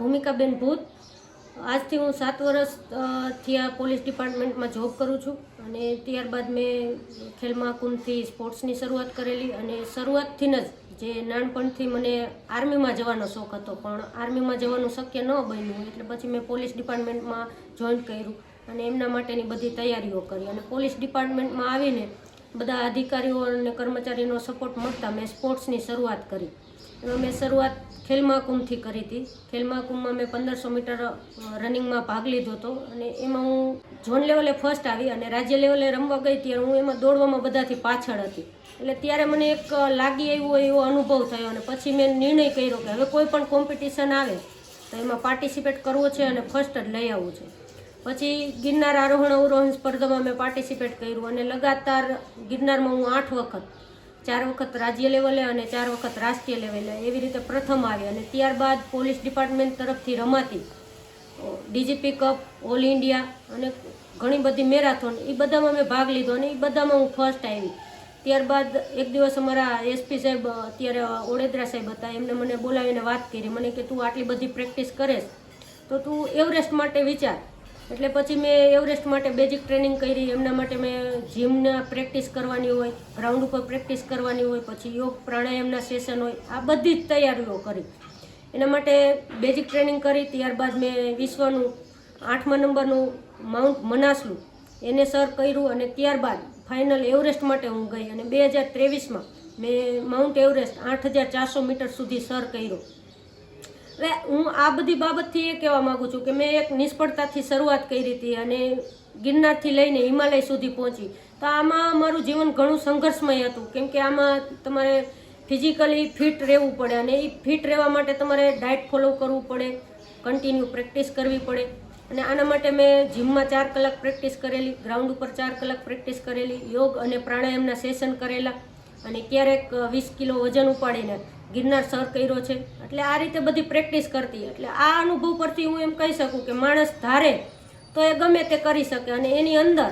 ભૂમિકાબેન ભૂત. આજથી હું સાત વર્ષથી આ પોલીસ ડિપાર્ટમેન્ટમાં જોબ કરું છું અને ત્યારબાદ મેં ખેલ મહાકુંભથી સ્પોર્ટ્સની શરૂઆત કરેલી અને શરૂઆતથી જ જે નાનપણથી મને આર્મીમાં જવાનો શોખ હતો, પણ આર્મીમાં જવાનું શક્ય ન બન્યું એટલે પછી મેં પોલીસ ડિપાર્ટમેન્ટમાં જોઈન કર્યું અને એમના માટેની બધી તૈયારીઓ કરી અને પોલીસ ડિપાર્ટમેન્ટમાં આવીને બધા અધિકારીઓ અને કર્મચારીનો સપોર્ટ મળતા મેં સ્પોર્ટ્સની શરૂઆત કરી. એમાં મેં શરૂઆત ખેલ મહાકુંભથી કરી હતી. ખેલ મહાકુંભમાં મેં પંદરસો મીટર રનિંગમાં ભાગ લીધો હતો અને એમાં હું ઝોન લેવલે ફર્સ્ટ આવી અને રાજ્ય લેવલે રમવા ગઈ ત્યારે હું એમાં દોડવામાં બધાથી પાછળ હતી. એટલે ત્યારે મને એક લાગી આવ્યો એવો અનુભવ થયો અને પછી મેં નિર્ણય કર્યો કે હવે કોઈ પણ કોમ્પિટિશન આવે તો એમાં પાર્ટિસિપેટ કરવો છે અને ફર્સ્ટ જ લઈ આવવું છે. પછી ગિરનાર આરોહણ અવરોહણ સ્પર્ધામાં મેં પાર્ટિસિપેટ કર્યું અને લગાતાર ગિરનારમાં હું આઠ વખત ચાર વખત રાજ્ય લેવલે અને ચાર વખત રાષ્ટ્રીય લેવલે એવી રીતે પ્રથમ આવી અને ત્યારબાદ પોલીસ ડિપાર્ટમેન્ટ તરફથી રમાતી. ડીજીપી કપ, ઓલ ઇન્ડિયા અને ઘણી બધી મેરાથોન, એ બધામાં મેં ભાગ લીધો અને એ બધામાં હું ફર્સ્ટ આવી. ત્યારબાદ એક દિવસ અમારા એસપી સાહેબ અત્યારે ઓડેદરા સાહેબ હતા, એમને મને બોલાવીને વાત કરી. મને કે, તું આટલી બધી પ્રેક્ટિસ કરેશ, તો તું એવરેસ્ટ માટે વિચાર. એટલે પછી મેં એવરેસ્ટ માટે બેઝિક ટ્રેનિંગ કરી, એમના માટે મેં જીમના પ્રેક્ટિસ કરવાની હોય ગ્રાઉન્ડ ઉપર પ્રેક્ટિસ કરવાની હોય, પછી યોગ પ્રાણાયામના સેશન હોય, આ બધી જ તૈયારીઓ કરી. એના માટે બેઝિક ટ્રેનિંગ કરી, ત્યારબાદ મેં વિશ્વનું આઠમા નંબરનું માઉન્ટ મનાસલું એને સર કર્યું અને ત્યારબાદ ફાઇનલ એવરેસ્ટ માટે હું ગઈ અને બે હજાર ત્રેવીસમાં મેં માઉન્ટ એવરેસ્ટ આઠ હજાર ચારસો મીટર સુધી સર કર્યો. એટલે હું આ બધી બાબતથી એ કહેવા માગું છું કે મેં એક નિષ્ફળતાથી શરૂઆત કરી હતી અને ગિરનારથી લઈને હિમાલય સુધી પહોંચી. તો આમાં મારું જીવન ઘણું સંઘર્ષમય હતું. કેમ કે આમાં તમારે ફિઝિકલી ફિટ રહેવું પડે અને એ ફિટ રહેવા માટે તમારે ડાયટ ફોલો કરવું પડે કન્ટિન્યુ પ્રેક્ટિસ કરવી પડે. અને આના માટે મેં જીમમાં ચાર કલાક પ્રેક્ટિસ કરેલી ગ્રાઉન્ડ ઉપર ચાર કલાક પ્રેક્ટિસ કરેલી, યોગ અને પ્રાણાયામના સેશન કરેલા અને ક્યારેક વીસ કિલો વજન ઉપાડીને ગિરનાર સર કર્યો છે. એટલે આ રીતે બધી પ્રેક્ટિસ કરતી. એટલે આ અનુભવ પરથી હું એમ કહી શકું કે માણસ ધારે તો એ ગમે તે કરી શકે. અને એની અંદર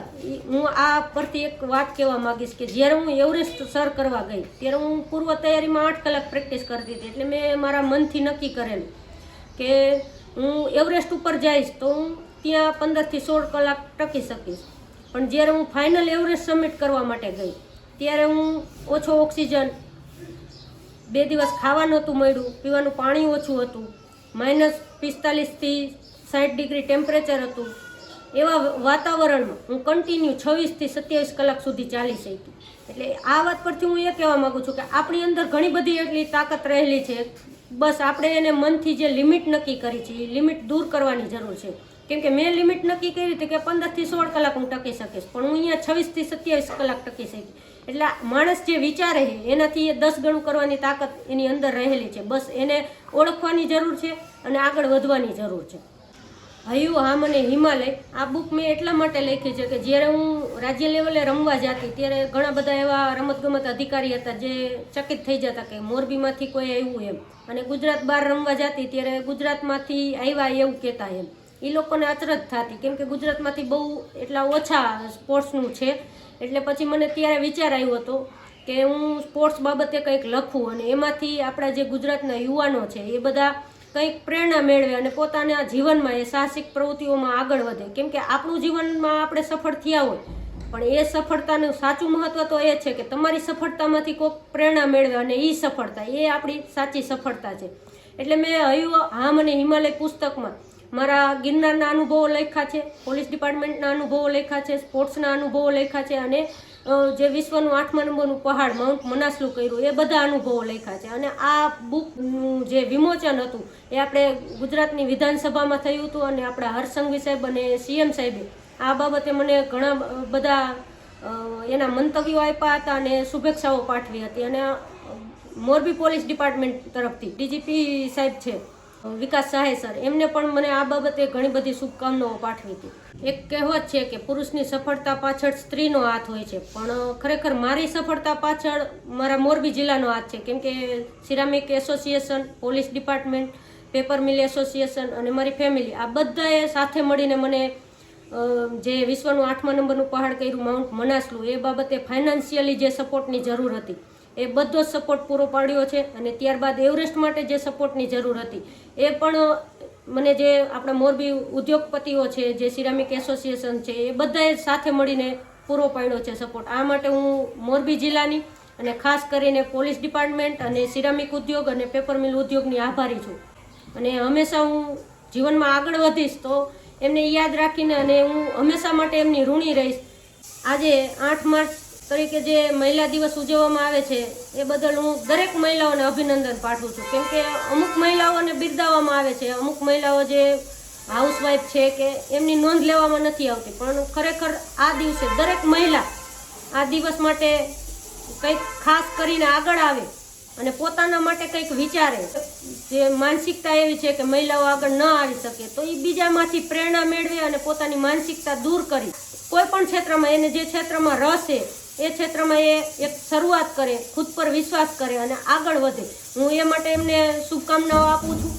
હું આ પરથી એક વાત કહેવા માંગીશ કે જ્યારે હું એવરેસ્ટ સર કરવા ગઈ, ત્યારે હું પૂર્વ તૈયારીમાં આઠ કલાક પ્રેક્ટિસ કરતી હતી. એટલે મેં મારા મનથી નક્કી કરેલું કે હું એવરેસ્ટ ઉપર જઈશ તો હું ત્યાં પંદરથી સોળ કલાક ટકી શકીશ. પણ જ્યારે હું ફાઇનલ એવરેસ્ટ સબમિટ કરવા માટે ગઈ, ત્યારે હું ઓછો ઓક્સિજન બે દિવસ ખાવા નહોતું મળ્યું, પીવાનું પાણી ઓછું હતું. માઇનસ પિસ્તાલીસથી સાઠ ડિગ્રી ટેમ્પરેચર હતું. એવા વાતાવરણમાં હું કન્ટિન્યુ છવ્વીસથી સત્યાવીસ કલાક સુધી ચાલી શકી. એટલે આ વાત પરથી હું એ કહેવા માગું છું કે આપણી અંદર ઘણી બધી એટલી તાકાત રહેલી છે. બસ આપણે એને મનથી જે લિમિટ નક્કી કરી છે, એ લિમિટ દૂર કરવાની જરૂર છે. કેમ કે મેં લિમિટ નક્કી કરી હતી કે પંદરથી સોળ કલાક હું ટકી શકીશ, પણ હું અહીંયા છવ્વીસથી સત્યાવીસ કલાક ટકી શકી. એટલે માણસ જે વિચારે છે, એનાથી એ દસ ગણું કરવાની તાકાત એની અંદર રહેલી છે. બસ એને ઓળખવાની જરૂર છે અને આગળ વધવાની જરૂર છે. હયું હા મને હિમાલય, આ બુક મેં એટલા માટે લખી છે કે જ્યારે હું રાજ્ય લેવલે રમવા જતી, ત્યારે ઘણા બધા એવા રમતગમત અધિકારી હતા જે ચકિત થઈ જતા કે મોરબીમાંથી કોઈ આવ્યું એમ. અને ગુજરાત બહાર રમવા જતી, ત્યારે ગુજરાતમાંથી આવ્યા એવું કહેતા એમ. એ લોકોને અચરજ થતી. કેમ કે ગુજરાતમાંથી બહુ એટલા ઓછા સ્પોર્ટ્સનું છે. એટલે પછી મને ત્યારે વિચાર આવ્યો હતો કે હું સ્પોર્ટ્સ બાબતે કંઈક લખું અને એમાંથી આપણા જે ગુજરાતના યુવાનો છે, એ બધા કંઈક પ્રેરણા મેળવે અને પોતાના જીવનમાં એ સાહસિક પ્રવૃત્તિઓમાં આગળ વધે. કેમ કે આપણું જીવનમાં આપણે સફળ થયા હોય, પણ એ સફળતાનું સાચું મહત્વ તો એ છે કે તમારી સફળતામાંથી કોઈક પ્રેરણા મેળવે અને એ સફળતા, એ આપણી સાચી સફળતા છે. એટલે મેં હયું હા મને હિમાલય પુસ્તકમાં મારા ગિરનારના અનુભવો લખ્યા છે, પોલીસ ડિપાર્ટમેન્ટના અનુભવો લખ્યા છે, સ્પોર્ટ્સના અનુભવો લખ્યા છે અને જે વિશ્વનું આઠમા નંબરનું પહાડ માઉન્ટ મનાસલું કર્યું, એ બધા અનુભવો લખ્યા છે. અને આ બુકનું જે વિમોચન હતું, એ આપણે ગુજરાતની વિધાનસભામાં થયું હતું અને આપણા હરસંઘવી સાહેબ અને સીએમ સાહેબે આ બાબતે મને ઘણા બધા એના મંતવ્યો આપ્યા હતા અને શુભેચ્છાઓ પાઠવી હતી. અને મોરબી પોલીસ ડિપાર્ટમેન્ટ તરફથી ડીજીપી સાહેબ છે. વિકાસ સહાય સર. એમને પણ મને આ બાબતે ઘણી બધી શુભકામનાઓ પાઠવી હતી. એક કહેવત છે કે પુરુષની સફળતા પાછળ સ્ત્રીનો હાથ હોય છે. પણ ખરેખર મારી સફળતા પાછળ મારા મોરબી જિલ્લાનો હાથ છે. કેમ કે ceramic association, police department, paper mill association અને મારી ફેમિલી આ બધાએ સાથે મળીને મને જે વિશ્વનું આઠમા નંબરનું પહાડ કર્યું માઉન્ટ મનાસલું, એ બાબતે ફાઇનાન્શિયલી જે સપોર્ટની જરૂર હતી. એ બધો જ સપોર્ટ પૂરો પાડ્યો છે અને ત્યારબાદ એવરેસ્ટ માટે જે સપોર્ટની જરૂર હતી, એ પણ મને જે આપણા મોરબી ઉદ્યોગપતિઓ છે, જે સિરામિક એસોસિએશન છે, એ બધાએ સાથે મળીને પૂરો પાડ્યો છે સપોર્ટ આ માટે હું મોરબી જિલ્લાની અને ખાસ કરીને પોલીસ ડિપાર્ટમેન્ટ અને સિરામિક ઉદ્યોગ અને પેપર મિલ ઉદ્યોગની આભારી છું. અને હંમેશા હું જીવનમાં આગળ વધીશ તો એમને યાદ રાખીને અને હું હંમેશા માટે એમની ઋણી રહીશ. આજે આઠ માર્ચ તરીકે જે મહિલા દિવસ ઉજવવામાં આવે છે, એ બદલ હું દરેક મહિલાઓને અભિનંદન પાઠવું છું. કેમ કે અમુક મહિલાઓને બિરદાવવામાં આવે છે, અમુક મહિલાઓ જે હાઉસવાઈફ છે કે એમની નોંધ લેવામાં નથી આવતી, પણ ખરેખર આ દિવસે દરેક મહિલા આ દિવસ માટે કંઈક ખાસ કરીને આગળ આવે અને પોતાના માટે કંઈક વિચારે. જે માનસિકતા એવી છે કે મહિલાઓ આગળ ન આવી શકે, તો એ બીજામાંથી પ્રેરણા મેળવે અને પોતાની માનસિકતા દૂર કરી. કોઈ પણ ક્ષેત્રમાં, એને જે ક્ષેત્રમાં રસ છે એ ક્ષેત્રમાં એ એક શરૂઆત કરે, ખુદ પર વિશ્વાસ કરે અને આગળ વધે. હું એ માટે એમને શુભકામનાઓ આપું છું.